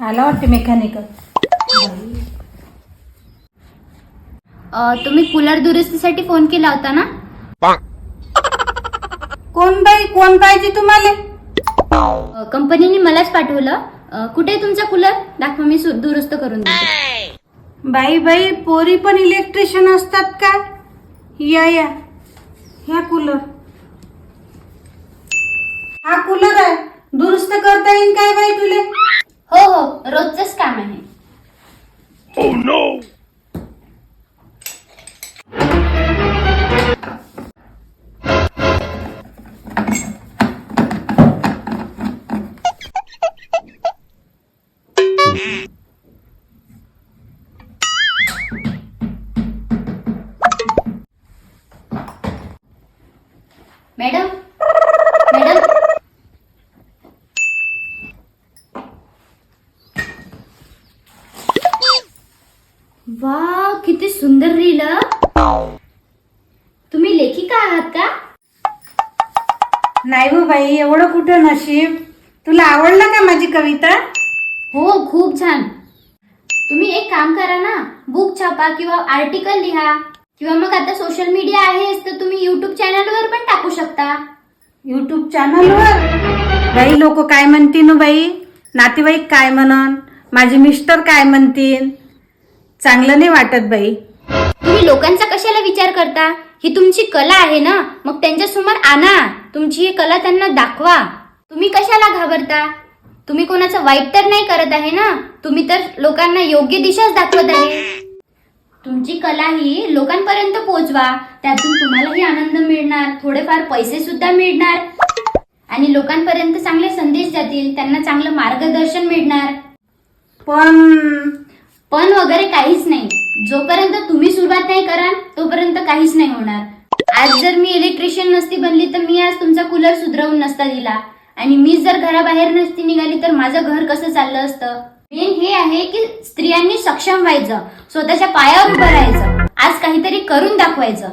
आला वाटते मेकॅनिकल तुम्ही कूलर दुरुस्तीसाठी फोन केला होता ना? कोण बाई कोण पाहिजे तुम्हाला? कंपनीने मलाच पाठवलं. अ, कुठे आहे तुमचा कूलर दाखवा मी सु- दुरुस्त करून देते. बाई बाई पोरी पण इलेक्ट्रिशियन असतात का? या या. ह्या कूलर हा कूलर आहे. दुरुस्त करता येईल काय बाई तुले? हो हो रोजच काम आहे. मॅडम मॅडम वा किती सुंदर रील तुम्ही लेखिका आहात का? नाही हो बाई एवढं कुठं नशीब? तुला आवडलं का माझी कविता? हो खूप छान. तुम्ही एक काम करा ना बुक छापा किंवा आर्टिकल लिहा. किंवा मग आता सोशल मीडिया आहेच तर तुम्ही युट्यूब चॅनलवर पण टाकू शकता. युट्यूब चॅनलवर बाई लोक काय म्हणतील ना बाई? नातेवाईक काय म्हणन? माझे मिस्टर काय म्हणतील चांगलं नाही वाटत बाई. तुम्ही लोकांचा कशाला विचार करता? ही तुमची कला आहे ना? मग त्यांच्यासमोर आणा. तुमची ही कला त्यांना दाखवा. तुम्ही कशाला घाबरता? तुम्ही कोणाचं वाईट तर नाही करत आहे ना? तुम्ही तर लोकांना योग्य दिशाच दाखवत आहे. तुमची कला ही लोकांपर्यंत पोहोचवा त्यातून तुम्हालाही आनंद मिळणार. थोडेफार पैसे सुद्धा मिळणार. आणि लोकांपर्यंत चांगले संदेश जातील. त्यांना चांगलं मार्गदर्शन मिळणार. पण पण वगैरे काहीच नाही. जोपर्यंत तुम्ही सुरुवात नाही कराल तोपर्यंत काहीच नाही होणार. आज जर मी इलेक्ट्रिशियन नसती बनली तर मी आज तुमचा कूलर सुधरवून नसता दिला. आणि मी जर घराबाहेर नसती निघाली तर माझं घर कसं चाललं असतं? मेन हे आहे की स्त्रियांनी सक्षम व्हायचं स्वतःच्या पायावर उभं राहायचं. आज काहीतरी करून दाखवायचं.